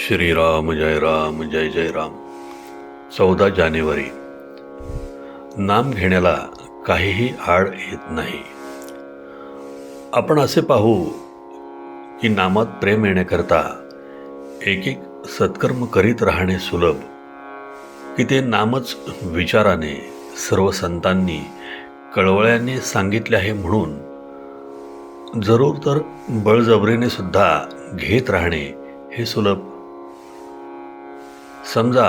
श्रीराम जय राम जय जय राम. चौदा जानेवारी. नाम घेण्याला काहीही आड येत नाही. आपण असे पाहू की नामात प्रेम येण्याकरता एक एक सत्कर्म करीत राहणे सुलभ की ते नामच विचाराने सर्व संतांनी कळवळ्याने सांगितले आहे म्हणून जरूर तर बळजबरीने सुद्धा घेत राहणे हे सुलभ समजा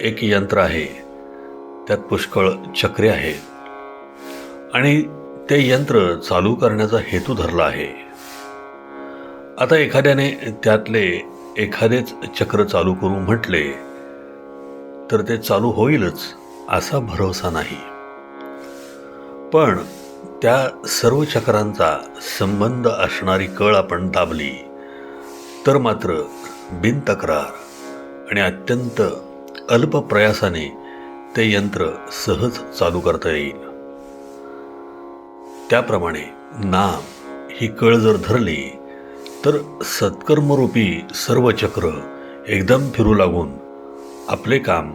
एक यंत्र आहे त्यात पुष्कळ चक्रे आहेत आणि ते यंत्र चालू करण्याचा हेतू धरला आहे. आता एखाद्याने त्यातले एखादेच चक्र चालू करू म्हटले तर ते चालू होईलच असा भरोसा नाही. पण त्या सर्व चक्रांचा संबंध असणारी कळ आपण दाबली तर मात्र बिनतक्रार आणि अत्यंत अल्प प्रयासाने ते यंत्र सहज चालू करता येईल. त्याप्रमाणे नाम ही कळ जर धरली तर सत्कर्मरूपी सर्व चक्र एकदम फिरू लागून आपले काम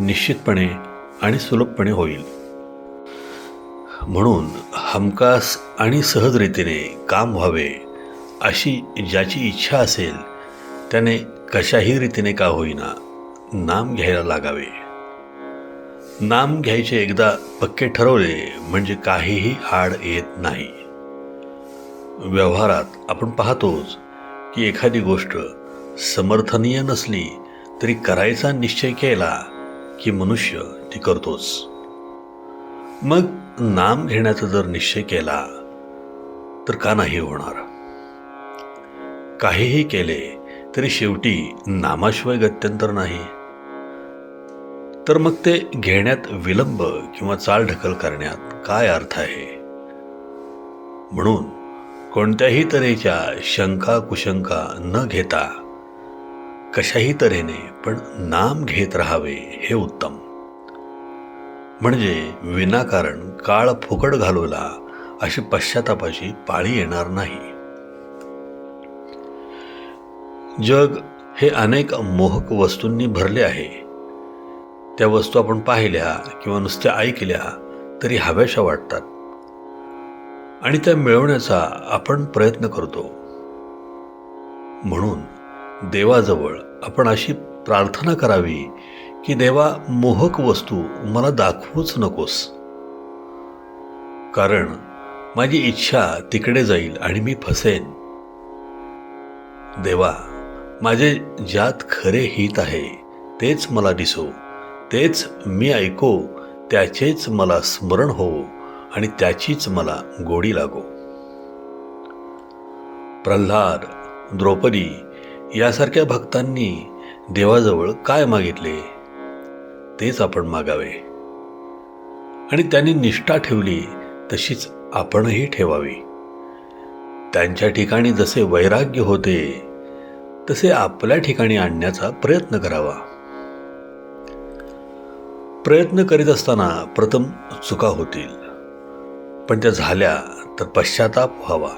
निश्चितपणे आणि सुलभपणे होईल. म्हणून हमखास आणि सहजरीतीने काम व्हावे अशी ज्याची इच्छा असेल त्याने कशाही रीतीने का होईना नाम घ्यायला लागावे. नाम घ्यायचे एकदा पक्के ठरवले म्हणजे काहीही आड येत नाही. व्यवहारात आपण पाहतोच की एखादी गोष्ट समर्थनीय नसली तरी करायचा निश्चय केला की मनुष्य ती करतोच. मग नाम घेण्याचा जर निश्चय केला तर का नाही होणार? काहीही केले तरी शेवटी नामाशिवाय गत्यंतर नाही. तर मग ते घेण्यात विलंब किंवा चालढकल करण्यात काय अर्थ आहे? म्हणून कोणत्याही तऱ्हेच्या शंका कुशंका न घेता कशाही तऱ्हेने पण नाम घेत राहावे हे उत्तम. म्हणजे विनाकारण काळ फुकट घालवला अशी पश्चातापाची पाळी येणार नाही. जग हे अनेक मोहक वस्तूंनी भरले आहे. त्या वस्तू आपण पाहिल्या किंवा नुसत्या ऐकल्या तरी हव्याशा वाटतात. आणि त्या मिळवण्याचा आपण प्रयत्न करतो. म्हणून देवाजवळ आपण अशी प्रार्थना करावी की देवा मोहक वस्तू मला दाखवूच नकोस. कारण माझी इच्छा तिकडे जाईल आणि मी फसेन. देवा माझे ज्यात खरे हित आहे तेच मला दिसो. तेच मी ऐको त्याचेच मला स्मरण हो आणि त्याचीच मला गोडी लागो. प्रल्हाद द्रौपदी यासारख्या भक्तांनी देवाजवळ काय मागितले? तेच आपण मागावे. आणि त्यांनी निष्ठा ठेवली तशीच आपणही ठेवावी. त्यांच्या ठिकाणी जसे वैराग्य होते तसे आपल्या ठिकाणी आणण्याचा प्रयत्न करावा. प्रयत्न करीत असताना प्रथम चुका होतील. पण त्या झाल्या तर पश्चाताप व्हावा.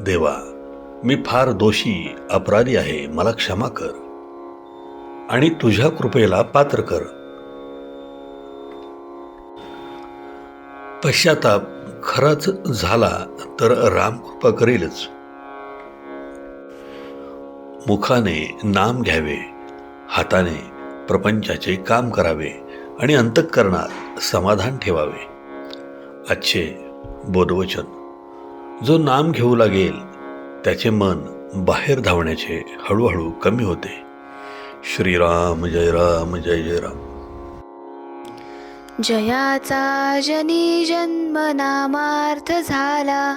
देवा मी फार दोषी अपराधी आहे मला क्षमा कर. आणि तुझ्या कृपेला पात्र कर. पश्चाताप खराच झाला तर राम कृपा करेलच. मुखाने नाम घ्यावे हाताने प्रपंचाचे काम करावे आणि अंतःकरणात समाधान ठेवावे. अच्छे बोधवचन. जो नाम घेऊ लागेल त्याचे मन बाहेर धावण्याचे हळूहळू कमी होते. श्रीराम जय राम जय जय राम. जयाचा जनी जन्म नामार्थ झाला.